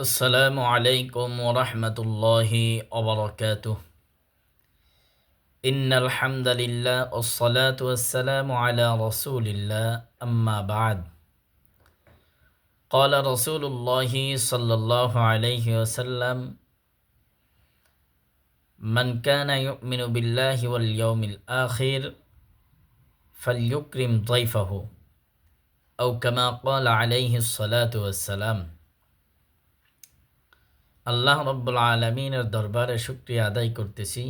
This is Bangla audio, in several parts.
السلام عليكم ورحمة الله وبركاته. إن الحمد لله والصلاة والسلام على رسول الله. أما بعد قال رسول الله صلى الله عليه وسلم من كان يؤمن بالله واليوم الآخر فليكرم ضيفه أو كما قال عليه الصلاة والسلام. আল্লাহ রব্বুল আলমিনের দরবারে শুক্রিয়া আদায় করতেছি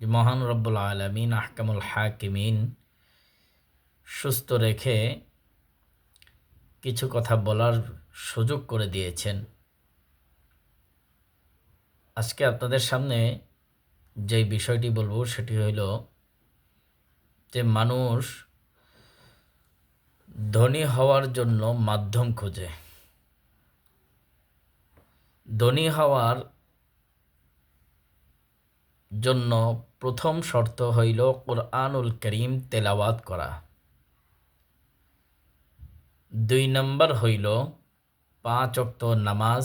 যে মহান রব্বুল আলমিন আহকামুল হাকিমিন সুস্থ রেখে কিছু কথা বলার সুযোগ করে দিয়েছেন। আজকে আপনাদের সামনে যে বিষয়টি বলব সেটি হইল যে মানুষ ধনী হওয়ার জন্য মাধ্যম খোঁজে। ধনী হওয়ার জন্য প্রথম শর্ত হইল কোরআনুল করিম তেলাওয়াত করা। দুই নম্বর হইল পাঁচ অক্ত নামাজ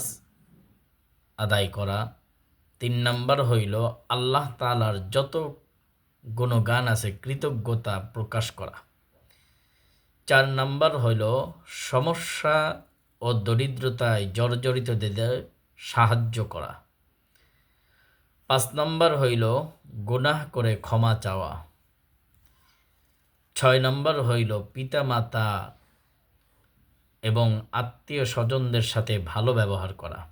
আদায় করা। তিন নম্বর হইল আল্লাহ তালার যত গুণগান আছে, কৃতজ্ঞতা প্রকাশ করা। চার নম্বর হইল সমস্যা ও দরিদ্রতায় জর্জরিতদের সাহায্য করা। পাঁচ নম্বর হইল গুনাহ করে ক্ষমা চাওয়া। ছয় নম্বর হইল পিতামাতা এবং আত্মীয় স্বজনদের সাথে ভালো ব্যবহার করা।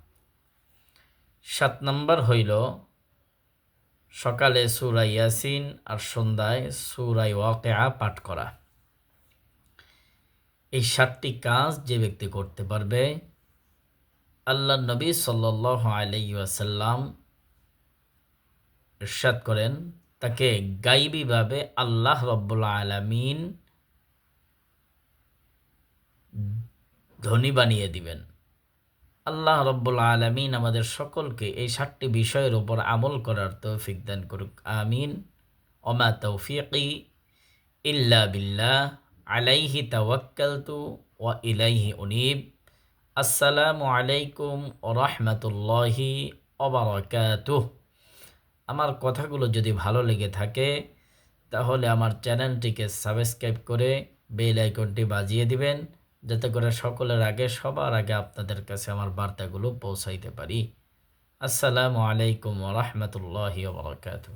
সাত নম্বর হইল সকালে সুরাই ইয়াসিন আর সন্ধ্যায় সুরাই ওয়াকেয়া পাঠ করা। এই সাতটি কাজ যে ব্যক্তি করতে পারবে আল্লাহ নবী সাল্ল আলাইসাল্লাম ইরশাদ করেন, তাকে গাইবীভাবে আল্লাহ রব্বুল্লা আলমিন ধনী বানিয়ে দিবেন। আল্লাহ রব্বুল আলমিন আমাদের সকলকে এই সাতটি বিষয়ের উপর আমল করার তৌফিক দান করুক, আমিন। অমা তৌফিকি ইল্লা বিল্লাহ, আলাইহি তাওয়াক্কালতু ওয়া ইলাইহি উনিব। আসসালামু আলাইকুম রহমতুল্লাহি অবরাকাতুহ আমার কথাগুলো যদি ভালো লেগে থাকে, তাহলে আমার চ্যানেলটিকে সাবস্ক্রাইব করে বেল আইকনটি বাজিয়ে দিবেন, যাতে করে সকলের আগে, সবার আগে আপনাদের কাছে আমার বার্তাগুলো পৌঁছাইতে পারি। আসসালামু আলাইকুম রহমতুল্লাহি ওবরাকাতুহ